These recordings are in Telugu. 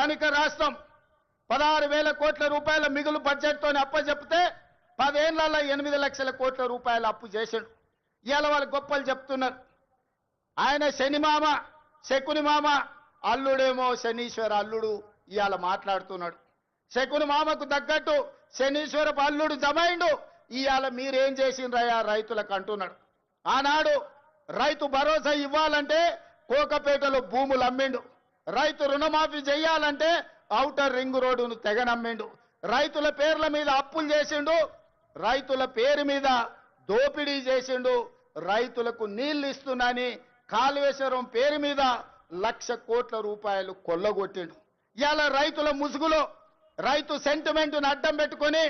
స్థానిక రాష్ట్రం పదహారు వేల కోట్ల రూపాయల మిగులు బడ్జెట్తో అప్పచెప్తే పదేళ్ళలో ఎనిమిది లక్షల కోట్ల రూపాయల అప్పు చేశాడు ఇవాళ వాళ్ళు గొప్పలు చెప్తున్నారు. ఆయన శనిమామ శకుని మామ అల్లుడేమో శనీశ్వర అల్లుడు ఇవాళ మాట్లాడుతున్నాడు. శకుని మామకు తగ్గట్టు శనీశ్వరపు అల్లుడు జమైండు. ఇవాళ మీరేం చేసిండ్రయ్యా రైతులకు అంటున్నాడు. ఆనాడు రైతు భరోసా ఇవ్వాలంటే కోకపేటలో భూములు అమ్మిండు. రైతు రుణమాఫీ చేయాలంటే ఔటర్ రింగ్ రోడ్డును తెగనమ్మిండు రైతుల పేర్ల మీద అప్పులు చేసిండు. రైతుల పేరు మీద దోపిడీ చేసిండు. రైతులకు నీళ్ళు ఇస్తున్నాని కాళేశ్వరం పేరు మీద లక్ష కోట్ల రూపాయలు కొల్లగొట్టిండు. ఇవాళ రైతుల ముసుగులో రైతు సెంటిమెంట్ను అడ్డం పెట్టుకొని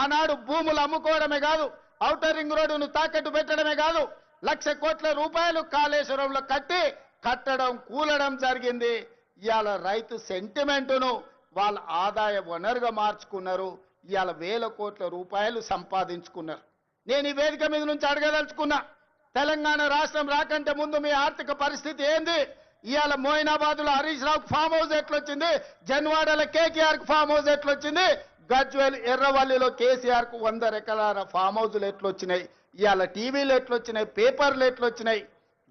ఆనాడు భూములు అమ్ముకోవడమే కాదు ఔటర్ రింగ్ రోడ్డును తాకట్టు పెట్టడమే కాదు లక్ష కోట్ల రూపాయలు కాళేశ్వరంలో కట్టి కట్టడం కూలడం జరిగింది. ఇవాళ రైతు సెంటిమెంటును వాళ్ళ ఆదాయ వనరుగా మార్చుకున్నారు. ఇవాళ వేల కోట్ల రూపాయలు సంపాదించుకున్నారు. నేను ఈ వేదిక మీద నుంచి అడగదలుచుకున్నా తెలంగాణ రాష్ట్రం రాకంటే ముందు మీ ఆర్థిక పరిస్థితి ఏంది? ఇవాళ మోయినాబాద్లో హరీష్ రావుకు ఫామ్ హౌస్ ఎట్లొచ్చింది? జన్వాడలో కేకేఆర్కు ఫామ్ హౌస్ ఎట్లొచ్చింది? గజ్వేల్ ఎర్రవల్లిలో కేసీఆర్కు వంద ఎకరాల ఫామ్ హౌజులు ఎట్లొచ్చినాయి? ఇవాళ టీవీలు ఎట్లొచ్చినాయి? పేపర్లు ఎట్లొచ్చినాయి?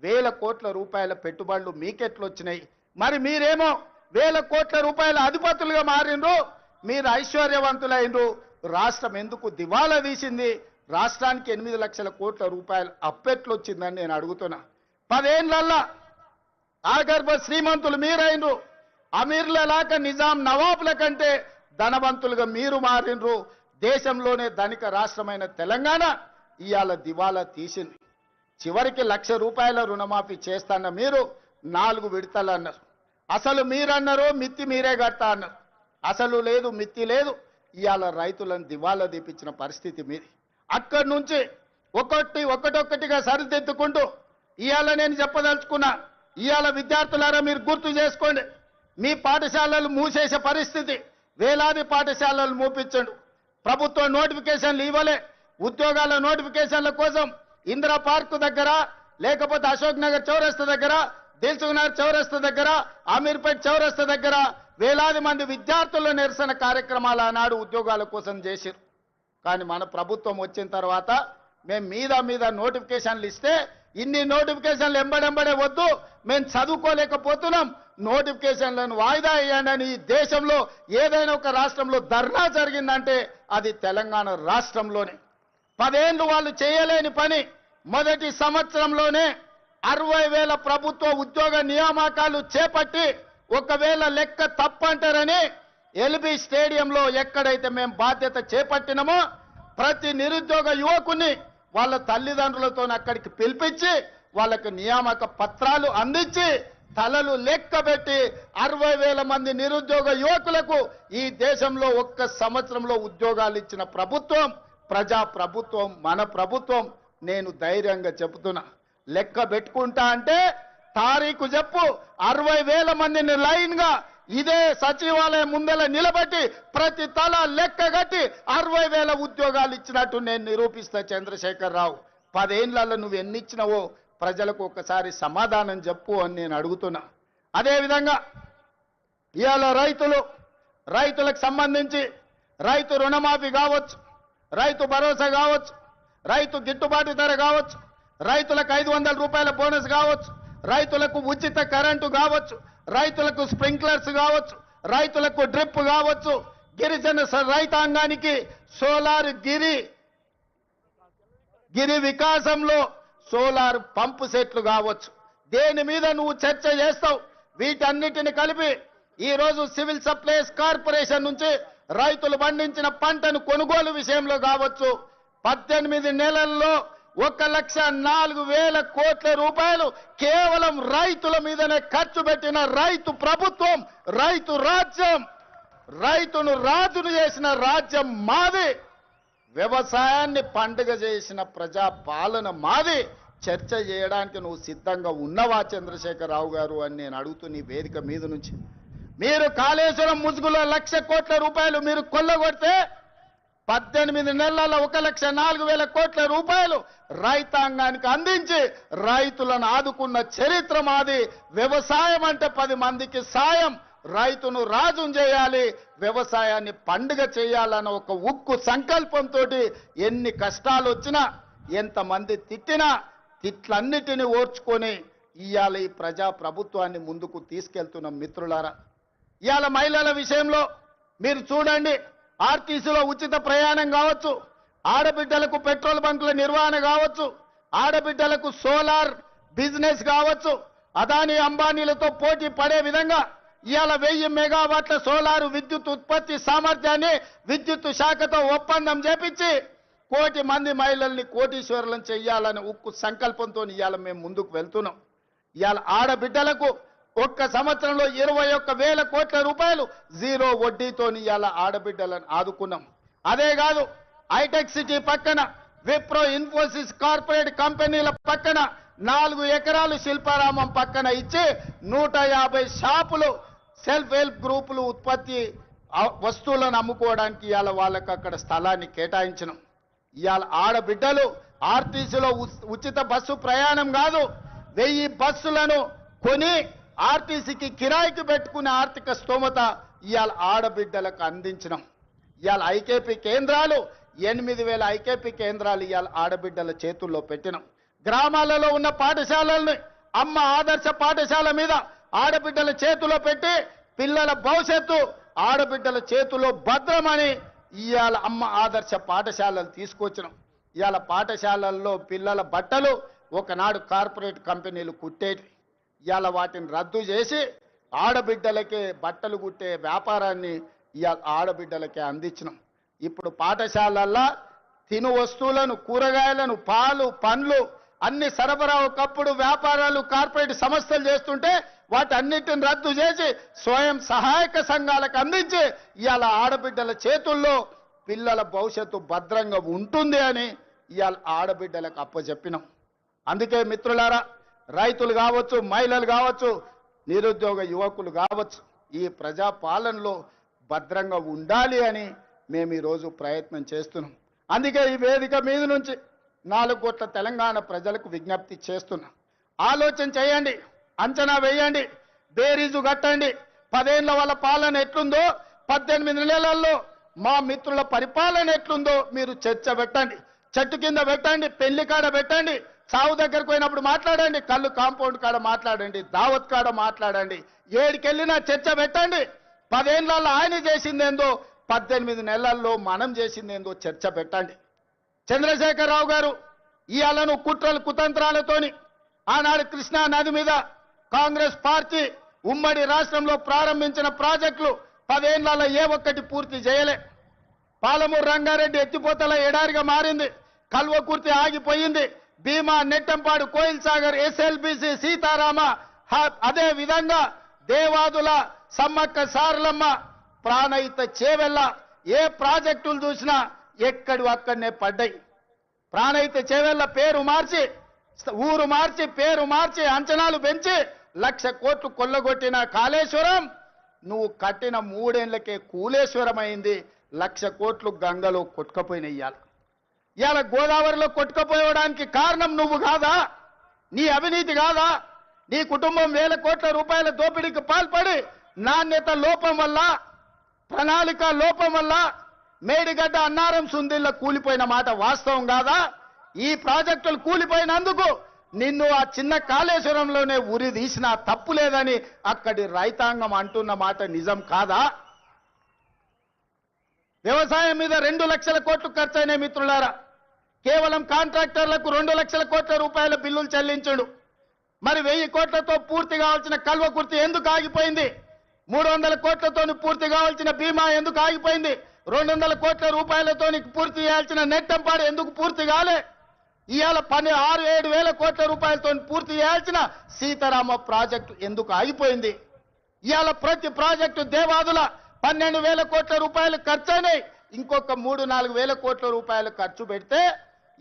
వేల కోట్ల రూపాయల పెట్టుబడులు మీకెట్లొచ్చినాయి? మరి మీరేమో వేల కోట్ల రూపాయల అధిపతులుగా మారిండ్రు మీరు ఐశ్వర్యవంతులైనరు రాష్ట్రం ఎందుకు దివాలా తీసింది? రాష్ట్రానికి ఎనిమిది లక్షల కోట్ల రూపాయలు అప్పెట్లొచ్చిందని నేను అడుగుతున్నా. పదేళ్ళల్లా ఆగర్భ శ్రీమంతులు మీరైనరు అమీర్ల లాక నిజాం నవాబుల కంటే ధనవంతులుగా మీరు మారినరు దేశంలోనే ధనిక రాష్ట్రమైన తెలంగాణ ఇవాళ దివాలా తీసింది. చివరికి లక్ష రూపాయల రుణమాఫీ చేస్తాన్న మీరు నాలుగు విడతలు అన్నారు. అసలు మీరన్నారు మిత్తి మీరే కడతా అన్నారు. అసలు లేదు మిత్తి లేదు. ఇవాళ రైతులను దివాలా దీపించిన పరిస్థితి మీది. అక్కడి నుంచి ఒక్కొక్కటి ఒక్కటొక్కటిగా సరిదిద్దుకుంటూ ఇవాళ నేను చెప్పదలుచుకున్నా ఇవాళ విద్యార్థులారా మీరు గుర్తు చేసుకోండి. మీ పాఠశాలలు మూసేసే పరిస్థితి వేలాది పాఠశాలలు మూపించండు. ప్రభుత్వం నోటిఫికేషన్లు ఇవ్వలే ఉద్యోగాల నోటిఫికేషన్ల కోసం ఇందిరా పార్క్ దగ్గర లేకపోతే అశోక్ నగర్ చౌరస్తా దగ్గర దిల్సుఖ్ నగర్ చౌరస్తా దగ్గర అమీర్పేట్ చౌరస్తా దగ్గర వేలాది మంది విద్యార్థుల నిరసన కార్యక్రమాలు ఆనాడు ఉద్యోగాల కోసం చేశారు కానీ మన ప్రభుత్వం వచ్చిన తర్వాత మేము మీద మీద నోటిఫికేషన్లు ఇస్తే ఇన్ని నోటిఫికేషన్లు ఎంబడెంబడే వద్దు మేము చదువుకోలేకపోతున్నాం నోటిఫికేషన్లను వాయిదా వేయండి ఈ దేశంలో ఏదైనా ఒక రాష్ట్రంలో ధర్నా జరిగిందంటే అది తెలంగాణ రాష్ట్రంలోనే. పదేళ్ళు వాళ్ళు చేయలేని పని. మొదటి సంవత్సరంలోనే అరవై వేల ప్రభుత్వ ఉద్యోగ నియామకాలు చేపట్టి ఒకవేళ లెక్క తప్పంటారని ఎల్బీ స్టేడియంలో ఎక్కడైతే మేము బాధ్యత చేపట్టినామో ప్రతి నిరుద్యోగ యువకుని వాళ్ళ తల్లిదండ్రులతో అక్కడికి పిలిపించి వాళ్ళకు నియామక పత్రాలు అందించి తలలు లెక్కబెట్టి అరవై వేల మంది నిరుద్యోగ యువకులకు ఈ దేశంలో ఒక్క సంవత్సరంలో ఉద్యోగాలు ఇచ్చిన ప్రభుత్వం ప్రజా ప్రభుత్వం మన ప్రభుత్వం నేను ధైర్యంగా చెబుతున్నా. లెక్క పెట్టుకుంటా అంటే తారీఖు చెప్పు. అరవై వేల మందిని లైన్గా ఇదే సచివాలయం ముందర నిలబెట్టి ప్రతి తల లెక్క కట్టి అరవై వేల ఉద్యోగాలు ఇచ్చినట్టు నేను నిరూపిస్తా చంద్రశేఖర్ రావు పదేళ్ళలో నువ్వు ఎన్ని ఇచ్చినావో ప్రజలకు ఒకసారి సమాధానం చెప్పు అని నేను అడుగుతున్నా. అదేవిధంగా ఇవాళ రైతులు రైతులకు సంబంధించి రైతు రుణమాఫీ కావచ్చు రైతు భరోసా కావచ్చు రైతు గిట్టుబాటు ధర కావచ్చు రైతులకు ఐదు వందల రూపాయల బోనస్ కావచ్చు రైతులకు ఉచిత కరెంటు కావచ్చు రైతులకు స్ప్రింక్లర్స్ కావచ్చు రైతులకు డ్రిప్ కావచ్చు గిరిజన స- రైతాంగానికి సోలార్ గిరి గిరి వికాసంలో సోలార్ పంపు సెట్లు కావచ్చు. దేని మీద నువ్వు చర్చ చేస్తావు? వీటన్నిటిని కలిపి ఈరోజు సివిల్ సప్లైస్ కార్పొరేషన్ నుంచి రైతులు పండించిన పంటను కొనుగోలు విషయంలో కావచ్చు. పద్దెనిమిది నెలల్లో ఒక లక్ష నాలుగు వేల కోట్ల రూపాయలు కేవలం రైతుల మీదనే ఖర్చు పెట్టిన రైతు ప్రభుత్వం రైతు రాజ్యం రైతును రాజును చేసిన రాజ్యం మాది. వ్యవసాయాన్ని పండుగ చేసిన ప్రజా పాలన మాది. చర్చ చేయడానికి నువ్వు సిద్ధంగా ఉన్నవా చంద్రశేఖరరావు గారు అని నేను అడుగుతూ నీ వేదిక మీద నుంచి. మీరు కాళేశ్వరం ముసుగులో లక్ష కోట్ల రూపాయలు మీరు కొల్లగొడితే పద్దెనిమిది నెలల ఒక లక్ష నాలుగు వేల కోట్ల రూపాయలు రైతాంగానికి అందించి రైతులను ఆదుకున్న చరిత్ర మాది. వ్యవసాయం అంటే పది మందికి సాయం. రైతును రాజుం చేయాలి. వ్యవసాయాన్ని పండుగ చేయాలన్న ఒక ఉక్కు సంకల్పంతో ఎన్ని కష్టాలు వచ్చినా ఎంతమంది తిట్టినా తిట్లన్నిటిని ఓర్చుకొని ఇవాళ ఈ ప్రజా ప్రభుత్వాన్ని ముందుకు తీసుకెళ్తున్న మిత్రులారా. ఇవాళ మహిళల విషయంలో మీరు చూడండి. ఆర్టీసీలో ఉచిత ప్రయాణం కావచ్చు ఆడబిడ్డలకు పెట్రోల్ బంకుల నిర్వహణ కావచ్చు ఆడబిడ్డలకు సోలార్ బిజినెస్ కావచ్చు అదాని అంబానీలతో పోటీ పడే విధంగా ఇవాళ వెయ్యి మెగావాట్ల సోలార్ విద్యుత్ ఉత్పత్తి సామర్థ్యాన్ని విద్యుత్ శాఖతో ఒప్పందం చేపించి కోటి మంది మహిళల్ని కోటీశ్వరులను చెయ్యాలని ఉక్కు సంకల్పంతో ఇవాళ మేము ముందుకు వెళ్తున్నాం. ఇవాళ ఆడబిడ్డలకు ఒక్క సంవత్సరంలో ఇరవై ఒక్క వేల కోట్ల రూపాయలు జీరో వడ్డీతో ఇవాళ ఆడబిడ్డలను ఆదుకున్నాం. అదే కాదు హైటెక్ సిటీ పక్కన విప్రో ఇన్ఫోసిస్ కార్పొరేట్ కంపెనీల పక్కన నాలుగు ఎకరాలు శిల్పారామం పక్కన ఇచ్చి నూట యాభై షాపులు సెల్ఫ్ హెల్ప్ గ్రూపులు ఉత్పత్తి వస్తువులను అమ్ముకోవడానికి ఇవాళ వాళ్ళకు అక్కడ స్థలాన్ని కేటాయించినాం. ఇవాళ ఆడబిడ్డలు ఆర్టీసీలో ఉ- ఉచిత బస్సు ప్రయాణం కాదు వెయ్యి బస్సులను కొని ఆర్టీసీకి కిరాయికి పెట్టుకునే ఆర్థిక స్తోమత ఇవాళ ఆడబిడ్డలకు అందించినాం. ఇవాళ ఐకేపీ కేంద్రాలు ఎనిమిది వేల ఐకేపీ కేంద్రాలు ఇవాళ ఆడబిడ్డల చేతుల్లో పెట్టినాం. గ్రామాలలో ఉన్న పాఠశాలల్ని అమ్మ ఆదర్శ పాఠశాల మీద ఆడబిడ్డల చేతిలో పెట్టి పిల్లల భవిష్యత్తు ఆడబిడ్డల చేతిలో భద్రమని ఇవాళ అమ్మ ఆదర్శ పాఠశాలలు తీసుకొచ్చినాం. ఇవాళ పాఠశాలల్లో పిల్లల బట్టలు ఒకనాడు కార్పొరేట్ కంపెనీలు కుట్టేటి ఇవాళ వాటిని రద్దు చేసి ఆడబిడ్డలకే బట్టలు కుట్టే వ్యాపారాన్ని ఇవాళ ఆడబిడ్డలకే అందించినాం. ఇప్పుడు పాఠశాలల్లో తిను వస్తువులను కూరగాయలను పాలు పండ్లు అన్ని సరఫరా ఒకప్పుడు వ్యాపారాలు కార్పొరేట్ సంస్థలు చేస్తుంటే వాటన్నిటిని రద్దు చేసి స్వయం సహాయక సంఘాలకు అందించి ఇవాళ ఆడబిడ్డల చేతుల్లో పిల్లల భవిష్యత్తు భద్రంగా ఉంటుంది అని ఇవాళ ఆడబిడ్డలకు అప్పచెప్పినాం అందుకే మిత్రులారా రైతులు కావచ్చు మహిళలు కావచ్చు నిరుద్యోగ యువకులు కావచ్చు ఈ ప్రజా పాలనలో భద్రంగా ఉండాలి అని మేము ఈరోజు ప్రయత్నం చేస్తున్నాం. అందుకే ఈ వేదిక మీద నుంచి నాలుగు కోట్ల తెలంగాణ ప్రజలకు విజ్ఞప్తి చేస్తున్నాం. ఆలోచన చేయండి అంచనా వేయండి బేరీజు కట్టండి. పదేళ్ళ వాళ్ళ పాలన ఎట్లుందో పద్దెనిమిది నెలల్లో మా మిత్రుల పరిపాలన ఎట్లుందో మీరు చర్చ పెట్టండి. చెట్టు కింద పెట్టండి పెళ్ళి కాడ పెట్టండి. చావు దగ్గరకు పోయినప్పుడు మాట్లాడండి. కళ్ళు కాంపౌండ్ కాడ మాట్లాడండి. దావత్ కాడ మాట్లాడండి. ఏడికెళ్ళినా చర్చ పెట్టండి. పదేళ్ళల్లో ఆయన చేసిందేందో పద్దెనిమిది నెలల్లో మనం చేసిందేందో చర్చ పెట్టండి. చంద్రశేఖరరావు గారు ఇవాళను కుట్రలు కుతంత్రాలతోని ఆనాడు కృష్ణా నది మీద కాంగ్రెస్ పార్టీ ఉమ్మడి రాష్ట్రంలో ప్రారంభించిన ప్రాజెక్టులు పదేళ్ళలో ఏ ఒక్కటి పూర్తి చేయలే. పాలమూరు రంగారెడ్డి ఎత్తిపోతల ఎడారిగా మారింది. కల్వకుర్తి ఆగిపోయింది. భీమా నెట్టంపాడు కోయిల్ సాగర్ ఎస్ఎల్బిసి సీతారామ అదే విధంగా దేవాదుల సమ్మక్క సారలమ్మ ప్రాణయిత చేవెళ్ళ ఏ ప్రాజెక్టులు చూసినా ఎక్కడి అక్కడనే పడ్డాయి. ప్రాణయిత చేవెళ్ళ పేరు మార్చి ఊరు మార్చి పేరు మార్చి అంచనాలు పెంచి లక్ష కోట్లు కొల్లగొట్టిన కాళేశ్వరం నువ్వు కట్టిన మూడేళ్ళకే కూలేశ్వరం అయింది లక్ష కోట్లు గంగలో కొట్టుకపోయినయ్యాలి ఇవాళ గోదావరిలో కొట్టుకుపోవడానికి కారణం నువ్వు కాదా? నీ అవినీతి కాదా? నీ కుటుంబం వేల కోట్ల రూపాయల దోపిడీకి పాల్పడి నాణ్యత లోపం వల్ల ప్రణాళిక లోపం వల్ల మేడిగడ్డ అన్నారం సుందిల్ల కూలిపోయిన మాట వాస్తవం కాదా? ఈ ప్రాజెక్టులు కూలిపోయినందుకు నిన్ను ఆ చిన్న కాళేశ్వరంలోనే ఉరి తీసిన తప్పు లేదని అక్కడి రైతాంగం అంటున్న మాట నిజం కాదా? వ్యవసాయం మీద రెండు లక్షల కోట్లు ఖర్చయిన మిత్రులారా. కేవలం కాంట్రాక్టర్లకు రెండు లక్షల కోట్ల రూపాయల బిల్లులు చెల్లించుడు. మరి వెయ్యి కోట్లతో పూర్తి కావాల్సిన కల్వకుర్తి ఎందుకు ఆగిపోయింది? మూడు వందల కోట్లతో పూర్తి కావాల్సిన బీమా ఎందుకు ఆగిపోయింది? రెండు వందల కోట్ల రూపాయలతో పూర్తి చేయాల్సిన నెట్టంపాడు ఎందుకు పూర్తి కాలే? ఇవాళ పని ఆరు ఏడు వేల కోట్ల రూపాయలతో పూర్తి చేయాల్సిన సీతారామ ప్రాజెక్టు ఎందుకు ఆగిపోయింది? ఇవాళ ప్రతి ప్రాజెక్టు దేవాదుల పన్నెండు వేల కోట్ల రూపాయలు ఖర్చు అయినాయి ఇంకొక మూడు నాలుగు వేల కోట్ల రూపాయలు ఖర్చు పెడితే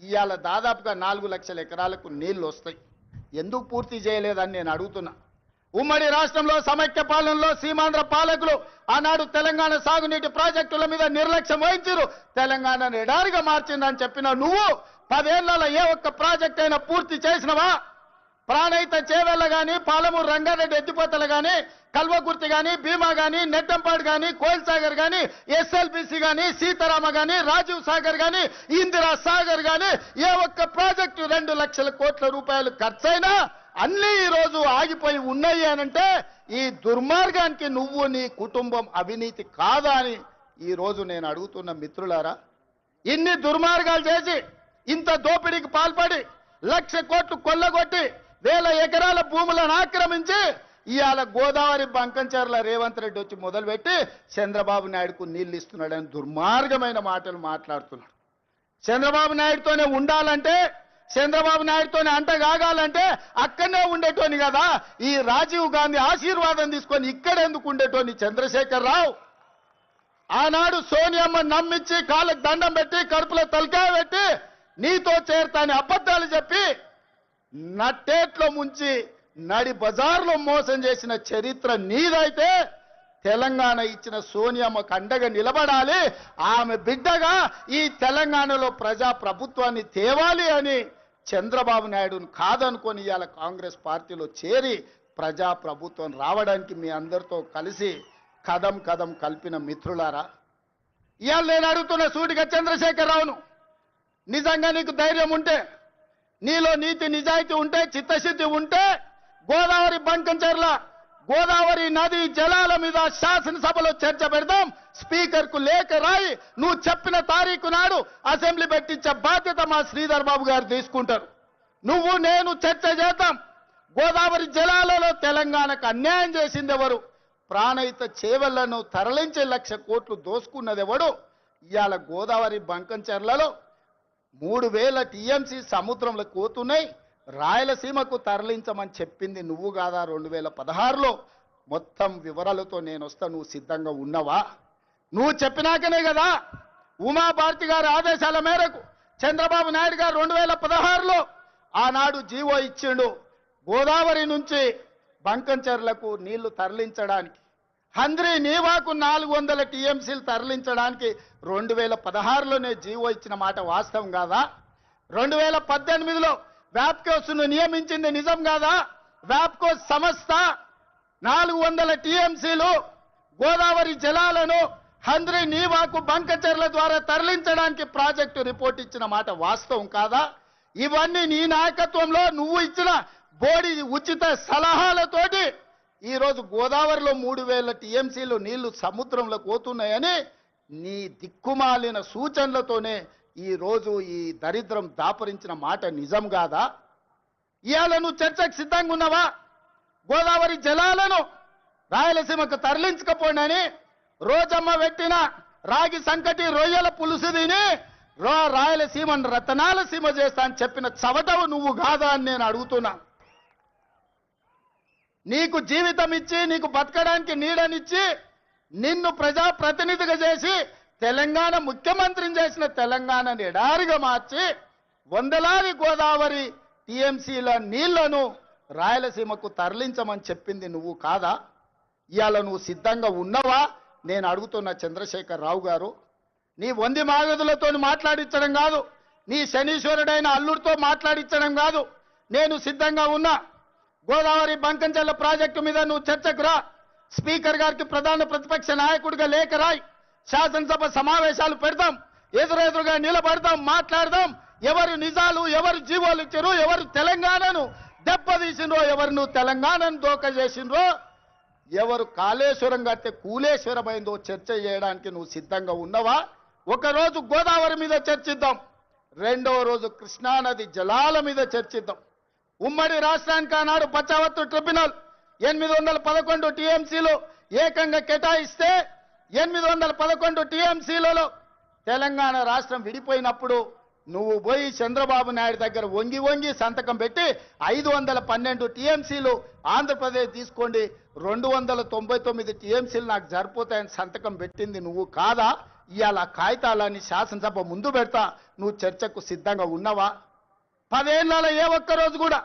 ఇవాళ దాదాపుగా నాలుగు లక్షల ఎకరాలకు నీళ్ళు వస్తాయి. ఎందుకు పూర్తి చేయలేదని నేను అడుగుతున్నా. ఉమ్మడి రాష్ట్రంలో సమైక్య పాలనలో సీమాంధ్ర పాలకులు ఆనాడు తెలంగాణ సాగునీటి ప్రాజెక్టుల మీద నిర్లక్ష్యం వహించారు తెలంగాణను ఎడారిగా మార్చిందని చెప్పిన నువ్వు. పదేళ్ళలో ఏ ఒక్క ప్రాజెక్ట్ అయినా పూర్తి చేసినవా? ప్రాణహిత చేవెళ్ళ కానీ పాలమూరు రంగారెడ్డి ఎత్తిపోతలు కానీ కల్వకుర్తి కానీ భీమా కానీ నెట్టంపాడు కానీ కోయిల్ సాగర్ కానీ ఎస్ఎల్బిసి కానీ సీతారామ కానీ రాజీవ్ సాగర్ కానీ ఇందిరా సాగర్ కానీ ఏ ఒక్క ప్రాజెక్టు రెండు లక్షల కోట్ల రూపాయలు ఖర్చైనా అన్ని ఈరోజు ఆగిపోయి ఉన్నాయి అనంటే ఈ దుర్మార్గానికి నువ్వు నీ కుటుంబం అవినీతి కాదా అని ఈరోజు నేను అడుగుతున్న మిత్రులారా ఇన్ని దుర్మార్గాలు చేసి ఇంత దోపిడీకి పాల్పడి లక్ష కోట్లు కొల్లగొట్టి వేల ఎకరాల భూములను ఆక్రమించి ఇవాళ గోదావరి బంకంచర్ల రేవంత్ రెడ్డి వచ్చి మొదలుపెట్టి చంద్రబాబు నాయుడుకు నీళ్ళు ఇస్తున్నాడని దుర్మార్గమైన మాటలు మాట్లాడుతున్నాడు. చంద్రబాబు నాయుడుతోనే ఉండాలంటే చంద్రబాబు నాయుడుతోనే అంట కాగాలంటే అక్కడనే ఉండేటోని కదా. ఈ రాజీవ్ గాంధీ ఆశీర్వాదం తీసుకొని ఇక్కడ ఎందుకు ఉండేటోని చంద్రశేఖర్ రావు. ఆనాడు సోనియమ్మ నమ్మించి కాళ్ళకు దండం పెట్టి కడుపులో తలకాయ పెట్టి నీతో చేరతాని అబద్ధాలు చెప్పి నట్టేట్లో ముంచి నడి బజార్లో మోసం చేసిన చరిత్ర నీదైతే తెలంగాణ ఇచ్చిన సోనియామ్మకు అండగా నిలబడాలి. ఆమె బిడ్డగా ఈ తెలంగాణలో ప్రజా ప్రభుత్వాన్ని తేవాలి అని చంద్రబాబు నాయుడును కాదనుకొని ఇవాళ కాంగ్రెస్ పార్టీలో చేరి ప్రజా ప్రభుత్వం రావడానికి మీ అందరితో కలిసి కదం కదం కలిపిన మిత్రులారా ఇవాళ నేను అడుగుతున్న సూటిగా చంద్రశేఖరరావును నిజంగా నీకు ధైర్యం ఉంటే నీలో నీతి నిజాయితీ ఉంటే చిత్తశుద్ధి ఉంటే గోదావరి బంకంచర్ల గోదావరి నది జలాల మీద శాసనసభలో చర్చ పెడదాం. స్పీకర్కు లేఖ రాయి నువ్వు చెప్పిన తారీఖు నాడు అసెంబ్లీ పెట్టించే బాధ్యత మా శ్రీధర్ బాబు గారు తీసుకుంటారు. నువ్వు నేను చర్చ చేద్దాం. గోదావరి జలాలలో తెలంగాణకు అన్యాయం చేసింది ఎవరు ప్రాణహిత చేవలను తరలించే లక్ష కోట్లు దోసుకున్నది ఎవడు ఇవాళ గోదావరి బంకంచెర్లలో మూడు వేల టీఎంసీ సముద్రంలో కోతున్నాయి రాయలసీమకు తరలించమని చెప్పింది నువ్వు కాదా రెండు వేల పదహారులో? మొత్తం వివరాలతో నేను వస్తా నువ్వు సిద్ధంగా ఉన్నవా? నువ్వు చెప్పినాకనే కదా ఉమాభారతి గారి ఆదేశాల మేరకు చంద్రబాబు నాయుడు గారు రెండు వేల పదహారులో ఆనాడు జీవో ఇచ్చిండు. గోదావరి నుంచి బంకంచెర్లకు నీళ్ళు తరలించడానికి హంద్రి నీవాకు నాలుగు వందల టీఎంసీలు తరలించడానికి రెండు వేల పదహారులోనే జీవో ఇచ్చిన మాట వాస్తవం కాదా? రెండు వేల పద్దెనిమిదిలో వ్యాప్కోస్ను నియమించింది నిజం కాదా? వ్యాప్కోస్ సంస్థ నాలుగు వందల టీఎంసీలు గోదావరి జలాలను హంద్రి నీవాకు బంకచెర్ల ద్వారా తరలించడానికి ప్రాజెక్టు రిపోర్ట్ ఇచ్చిన మాట వాస్తవం కాదా? ఇవన్నీ నీ నాయకత్వంలో నువ్వు ఇచ్చిన బోడి ఉచిత సలహాలతోటి ఈరోజు గోదావరిలో మూడు వేల టీఎంసీలు నీళ్ళు సముద్రంలో పోతున్నాయని నీ దిక్కుమాలిన సూచనలతోనే ఈ రోజు ఈ దరిద్రం దాపరించిన మాట నిజం కాదా? ఇవాళ నువ్వు చర్చకు సిద్ధంగా ఉన్నావా? గోదావరి జలాలను రాయలసీమకు తరలించకపోయినని రోజమ్మ పెట్టిన రాగి సంకటి రొయ్యల పులుసు తిని రో రాయలసీమను రతనాల సీమ చేస్తా అని చెప్పిన చవటవు నువ్వు కాదా అని నేను అడుగుతున్నా. నీకు జీవితం ఇచ్చి నీకు బతకడానికి నీడనిచ్చి నిన్ను ప్రజాప్రతినిధిగా చేసి తెలంగాణ ముఖ్యమంత్రిని చేసిన తెలంగాణని ఎడారిగా మార్చి వందలాది గోదావరి టీఎంసీల నీళ్ళను రాయలసీమకు తరలించమని చెప్పింది నువ్వు కాదా? ఇవాళ నువ్వు సిద్ధంగా ఉన్నవా? నేను అడుగుతున్న చంద్రశేఖర్ రావు గారు నీ వంది మాగదులతో మాట్లాడించడం కాదు నీ శనీశ్వరుడైన అల్లుడితో మాట్లాడించడం కాదు నేను సిద్ధంగా ఉన్నా. గోదావరి బంకంచెల్ల ప్రాజెక్టు మీద నువ్వు చర్చకు రా. స్పీకర్ గారికి ప్రధాన ప్రతిపక్ష నాయకుడిగా లేఖ రాయి. శాసనసభ సమావేశాలు పెడదాం ఎదురెదురుగా నిలబడదాం మాట్లాడదాం. ఎవరు నిజాలు ఎవరు జీవోలు ఇచ్చారు ఎవరు తెలంగాణను దెబ్బతీసిండ్రో ఎవరు నువ్వు తెలంగాణను దోక చేసిండ్రో ఎవరు కాళేశ్వరం కడితే కూలేశ్వరమైందో చర్చ చేయడానికి నువ్వు సిద్ధంగా ఉన్నవా? ఒకరోజు గోదావరి మీద చర్చిద్దాం. రెండవ రోజు కృష్ణానది జలాల మీద చర్చిద్దాం. ఉమ్మడి రాష్ట్రానికి ఆనాడు పచ్చావత్తు ట్రిబ్యునల్ ఎనిమిది వందల పదకొండు టీఎంసీలు ఏకంగా కేటాయిస్తే ఎనిమిది వందల పదకొండు టీఎంసీలలో తెలంగాణ రాష్ట్రం విడిపోయినప్పుడు నువ్వు పోయి చంద్రబాబు నాయుడు దగ్గర వంగి వంగి సంతకం పెట్టి ఐదు వందల పన్నెండు టీఎంసీలు ఆంధ్రప్రదేశ్ తీసుకోండి. రెండు వందల తొంభై తొమ్మిది టీఎంసీలు నాకు సరిపోతాయని సంతకం పెట్టింది నువ్వు కాదా? ఇవాళ కాగితాలని శాసనసభ ముందు పెడతా. నువ్వు చర్చకు సిద్ధంగా ఉన్నవా? పదేళ్ళలో ఏ ఒక్క రోజు కూడా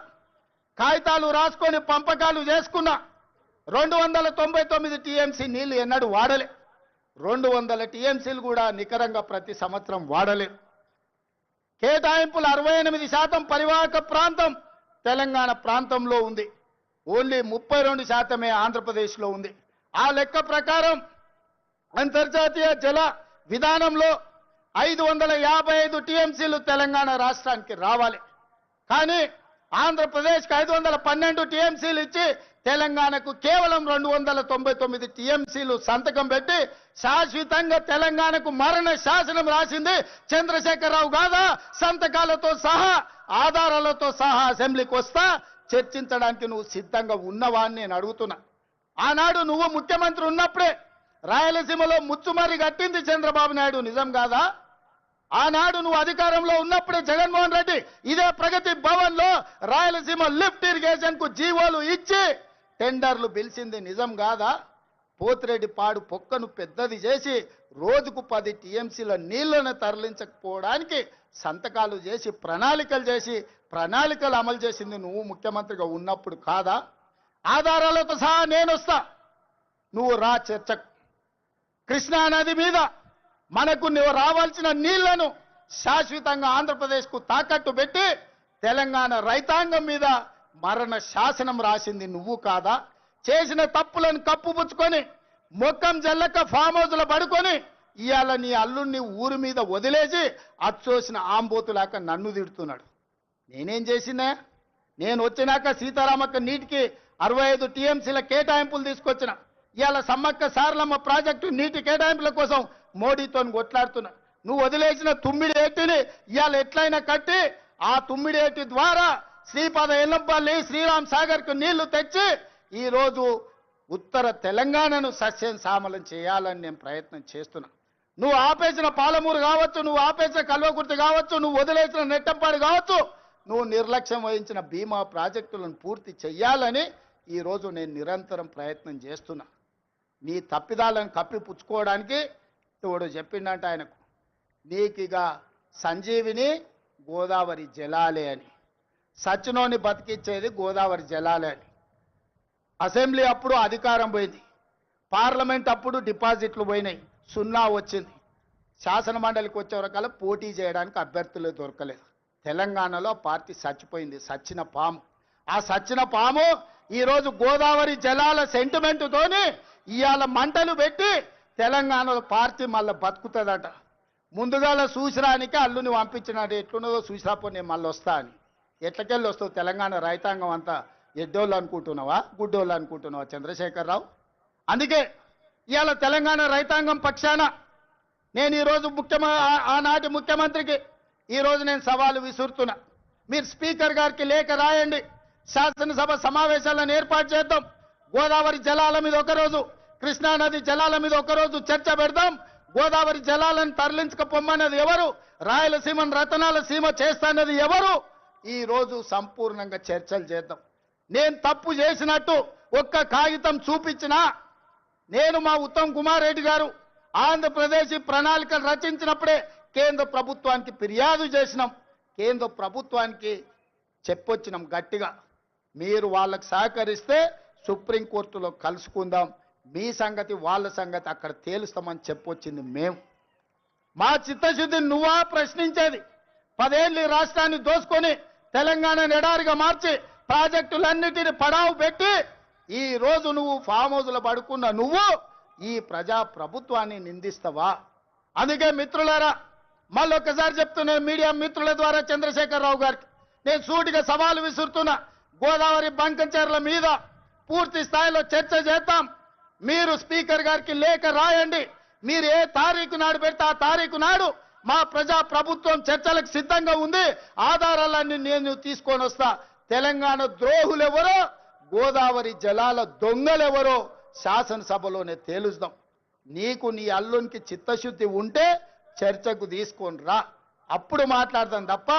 కాగితాలు రాసుకొని పంపకాలు చేసుకున్న రెండు వందల తొంభై తొమ్మిది టీఎంసీ నీళ్ళు ఎన్నడూ వాడలే. రెండు వందల టీఎంసీలు కూడా నికరంగా ప్రతి సంవత్సరం వాడలేదు కేటాయింపులు అరవై ఎనిమిది శాతం పరివాహక ప్రాంతం తెలంగాణ ప్రాంతంలో ఉంది. ఓన్లీ ముప్పై రెండు శాతమే ఆంధ్రప్రదేశ్లో ఉంది. ఆ లెక్క ప్రకారం అంతర్జాతీయ జల విధానంలో ఐదు వందల యాభై ఐదు టీఎంసీలు తెలంగాణ రాష్ట్రానికి రావాలి. కానీ ఆంధ్రప్రదేశ్కి ఐదు వందల పన్నెండు టీఎంసీలు ఇచ్చి తెలంగాణకు కేవలం రెండు వందల తొంభై తొమ్మిది టీఎంసీలు సంతకం పెట్టి శాశ్వతంగా తెలంగాణకు మరణ శాసనం రాసింది చంద్రశేఖరరావు కాదా? సంతకాలతో సహా ఆధారాలతో సహా అసెంబ్లీకి వస్తా చర్చించడానికి నువ్వు సిద్ధంగా ఉన్నవాన్ని అని నేను అడుగుతున్నా. ఆనాడు నువ్వు ముఖ్యమంత్రి ఉన్నప్పుడే రాయలసీమలో ముచ్చుమరి కట్టింది చంద్రబాబు నాయుడు నిజం కాదా? ఆనాడు నువ్వు అధికారంలో ఉన్నప్పుడే జగన్మోహన్ రెడ్డి ఇదే ప్రగతి భవన్లో రాయలసీమ లిఫ్ట్ ఇరిగేషన్కు జీవోలు ఇచ్చి టెండర్లు పిలిచింది నిజం కాదా? పోతిరెడ్డి పాడు పొక్కను పెద్దది చేసి రోజుకు పది టీఎంసీల నీళ్ళను తరలించకపోవడానికి సంతకాలు చేసి ప్రణాళికలు చేసి ప్రణాళికలు అమలు చేసింది నువ్వు ముఖ్యమంత్రిగా ఉన్నప్పుడు కాదా? ఆధారాలతో సహా నేను వస్తా. నువ్వు రా చర్చకు. కృష్ణా నది మీద మనకు రావాల్సిన నీళ్ళను శాశ్వతంగా ఆంధ్రప్రదేశ్కు తాకట్టు పెట్టి తెలంగాణ రైతాంగం మీద మరణ శాసనం రాసింది నువ్వు కాదా? చేసిన తప్పులను కప్పుపుచ్చుకొని మొక్కం జల్లక ఫామ్ హౌస్లో పడుకొని ఇవాళ నీ అల్లుడిని ఊరి మీద వదిలేసి అచ్చోసిన ఆంబోతులాక నన్ను తిడుతున్నాడు. నేనేం చేసినా? నేను వచ్చినాక సీతారామక్క నీటికి అరవై ఐదు టీఎంసీల కేటాయింపులు తీసుకొచ్చిన. ఇవాళ సమ్మక్క సారలమ్మ ప్రాజెక్టు నీటి కేటాయింపుల కోసం మోడీతో కొట్లాడుతున్నా. నువ్వు వదిలేసిన తుమ్మిడి ఏటిని ఇవాళ ఎట్లయినా కట్టి ఆ తుమ్మిడి ఏటి ద్వారా శ్రీపాద ఎల్లంపల్లి శ్రీరామ్ సాగర్కు నీళ్ళు తెచ్చి ఈరోజు ఉత్తర తెలంగాణను సస్యం సామలం చేయాలని నేను ప్రయత్నం చేస్తున్నా. నువ్వు ఆపేసిన పాలమూరు కావచ్చు నువ్వు ఆపేసిన కల్వకుర్తి కావచ్చు నువ్వు వదిలేసిన నెట్టంపాడు కావచ్చు నువ్వు నిర్లక్ష్యం వహించిన బీమా ప్రాజెక్టులను పూర్తి చెయ్యాలని ఈరోజు నేను నిరంతరం ప్రయత్నం చేస్తున్నా. నీ తప్పిదాలను కప్పిపుచ్చుకోవడానికి తోడు చెప్పిండంట ఆయనకు నీకిగ సంజీవిని గోదావరి జలాలే అని. సచ్చినోని బతికిచ్చేది గోదావరి జలాలే అని. అసెంబ్లీ అప్పుడు అధికారం పోయింది. పార్లమెంట్ అప్పుడు డిపాజిట్లు పోయినాయి. సున్నా వచ్చింది. శాసన మండలికి వచ్చే రకాల పోటీ చేయడానికి అభ్యర్థులు దొరకలేదు. తెలంగాణలో పార్టీ చచ్చిపోయింది. సచ్చిన పాము. ఆ సచ్చిన పాము ఈరోజు గోదావరి జలాల సెంటిమెంటుతోని ఇవాళ మంటలు పెట్టి తెలంగాణలో పార్టీ మళ్ళీ బతుకుతుందట. ముందుగాల చూసిరానికి అల్లుని పంపించినట్టు ఎట్లున్నదో చూసిరాపో నేను మళ్ళీ వస్తా అని. ఎట్లకెళ్ళి వస్తావు? తెలంగాణ రైతాంగం అంతా ఎడ్డోళ్ళు అనుకుంటున్నావా? గుడ్డోళ్ళు అనుకుంటున్నావా చంద్రశేఖరరావు? అందుకే ఇవాళ తెలంగాణ రైతాంగం పక్షాన నేను ఈరోజు ముఖ్యమ ఆనాటి ముఖ్యమంత్రికి ఈరోజు నేను సవాలు విసురుతున్నా. మీరు స్పీకర్ గారికి లేఖ రాయండి. శాసనసభ సమావేశాలను ఏర్పాటు చేద్దాం. గోదావరి జలాల మీద ఒకరోజు కృష్ణా నది జలాల మీద ఒకరోజు చర్చ పెడదాం. గోదావరి జలాలను తరలించకపోమ్మన్నది ఎవరు? రాయలసీమను రతనాల సీమ చేస్తానది ఎవరు? ఈరోజు సంపూర్ణంగా చర్చలు చేద్దాం. నేను తప్పు చేసినట్టు ఒక్క కాగితం చూపించినా నేను మా ఉత్తమ్ కుమార్ రెడ్డి గారు ఆంధ్రప్రదేశ్ ప్రణాళికలు రచించినప్పుడే కేంద్ర ప్రభుత్వానికి ఫిర్యాదు చేసినాం. కేంద్ర ప్రభుత్వానికి చెప్పొచ్చినాం గట్టిగా. మీరు వాళ్ళకు సహకరిస్తే సుప్రీంకోర్టులో కలుసుకుందాం. మీ సంగతి వాళ్ళ సంగతి అక్కడ తేలుస్తామని చెప్పొచ్చింది మేము. మా చిత్తశుద్ధిని నువ్వా ప్రశ్నించేది. పదేళ్ళు రాష్ట్రాన్ని దోసుకొని తెలంగాణ ఎడారిగా మార్చి ప్రాజెక్టులన్నిటిని పడావు పెట్టి ఈ రోజు నువ్వు ఫామ్ హౌస్లో పడుకున్న నువ్వు ఈ ప్రజా ప్రభుత్వాన్ని నిందిస్తావా? అందుకే మిత్రులారా మళ్ళొక్కసారి చెప్తున్నా మీడియా మిత్రుల ద్వారా చంద్రశేఖరరావు గారికి. నేను సూటిగా సవాలు విసురుతున్నా. గోదావరి బంకంచెర్ల మీద పూర్తి స్థాయిలో చర్చ చేద్దాం. మీరు స్పీకర్ గారికి లేఖ రాయండి. మీరు ఏ తారీఖు నాడు పెడితే ఆ తారీఖు నాడు మా ప్రజా ప్రభుత్వం చర్చలకు సిద్ధంగా ఉంది. ఆధారాలన్నీ నేను తీసుకొని వస్తా. తెలంగాణ ద్రోహులెవరో గోదావరి జలాల దొంగలెవరో శాసనసభలోనే తేలుస్తాం. నీకు నీ అల్లునికి చిత్తశుద్ధి ఉంటే చర్చకు తీసుకొని రా. అప్పుడు మాట్లాడతాం తప్ప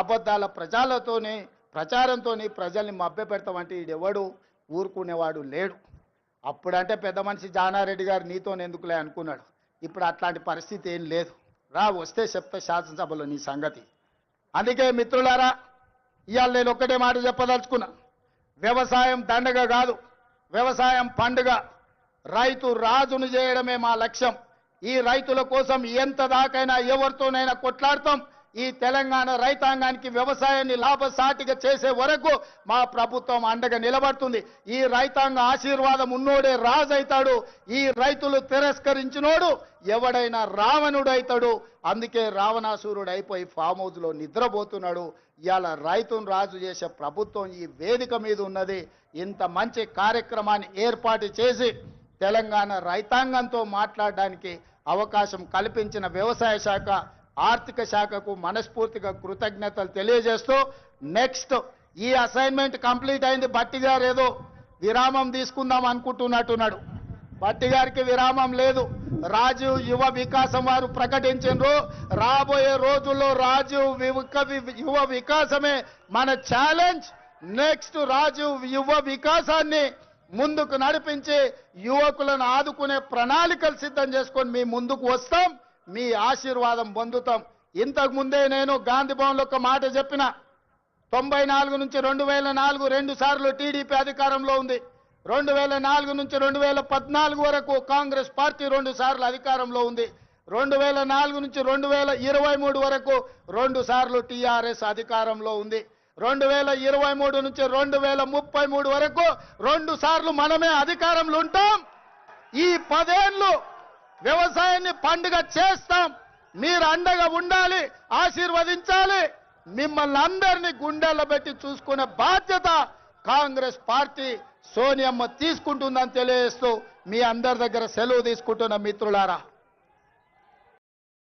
అబద్ధాల ప్రజలతోనే ప్రచారంతో ప్రజల్ని మభ్యపెడతామంటే ఈడెవడు? ఊరుకునేవాడు లేడు. అప్పుడంటే పెద్ద మనిషి జానారెడ్డి గారు నీతో ఎందుకులే అనుకున్నాడు. ఇప్పుడు అట్లాంటి పరిస్థితి ఏం లేదు. రా వస్తే చెప్తా శాసనసభలో నీ సంగతి. అందుకే మిత్రులారా ఇవాళ నేను ఒక్కటే మాట చెప్పదలుచుకున్నా. వ్యవసాయం దండగ కాదు వ్యవసాయం పండుగ. రైతు రాజును చేయడమే మా లక్ష్యం. ఈ రైతుల కోసం ఎంత దాకైనా ఎవరితోనైనా కొట్లాడతాం. ఈ తెలంగాణ రైతాంగానికి వ్యవసాయాన్ని లాభసాటిగా చేసే వరకు మా ప్రభుత్వం అండగా నిలబడుతుంది. ఈ రైతాంగ ఆశీర్వాదం ఉన్నోడే రాజు అవుతాడు ఈ రైతులు తిరస్కరించినోడు ఎవడైనా రావణుడైతాడు. అందుకే రావణాసురుడు అయిపోయి ఫామ్ హౌస్లో నిద్రపోతున్నాడు. ఇవాళ రైతును రాజు చేసే ప్రభుత్వం ఈ వేదిక మీద ఉన్నది. ఇంత మంచి కార్యక్రమాన్ని ఏర్పాటు చేసి తెలంగాణ రైతాంగంతో మాట్లాడడానికి అవకాశం కల్పించిన వ్యవసాయ శాఖ ఆర్థిక శాఖకు మనస్ఫూర్తిగా కృతజ్ఞతలు తెలియజేస్తూ నెక్స్ట్ ఈ అసైన్మెంట్ కంప్లీట్ అయింది. బట్టి గారు ఏదో విరామం తీసుకుందాం అనుకుంటున్నట్టున్నాడు. బట్టి గారికి విరామం లేదు. రాజీవ్ యువ వికాసం వారు ప్రకటించారు రాబోయే రోజుల్లో రాజీవ్ యువ వికాసమే మన ఛాలెంజ్. నెక్స్ట్ రాజీవ్ యువ వికాసాన్ని ముందుకు నడిపించి యువకులను ఆదుకునే ప్రణాళికలు సిద్ధం చేసుకొని మీ ముందుకు వస్తాం. మీ ఆశీర్వాదం పొందుతాం. ఇంతకు ముందే నేను గాంధీ భవన్లో ఒక మాట చెప్పిన. తొంభై నాలుగు నుంచి రెండు వేల నాలుగు రెండు సార్లు టీడీపీ అధికారంలో ఉంది. రెండు వేల నాలుగు నుంచి రెండు వేల పద్నాలుగు వరకు కాంగ్రెస్ పార్టీ రెండు సార్లు అధికారంలో ఉంది. రెండు వేల నాలుగు నుంచి రెండు వేల ఇరవై మూడు వరకు రెండు సార్లు టీఆర్ఎస్ అధికారంలో ఉంది. రెండు వేల ఇరవై మూడు నుంచి రెండు వేల ముప్పై మూడు వరకు రెండు సార్లు మనమే అధికారంలో ఉంటాం. ఈ పదేళ్ళు వ్యవసాయాన్ని పండుగ చేస్తాం. మీరు అండగా ఉండాలి ఆశీర్వదించాలి. మిమ్మల్ని అందరినీ గుండెల్లో పెట్టి చూసుకునే బాధ్యత కాంగ్రెస్ పార్టీ సోనియమ్మ తీసుకుంటుందని తెలియజేస్తూ మీ అందరి దగ్గర సెలవు తీసుకుంటున్న మిత్రులారా.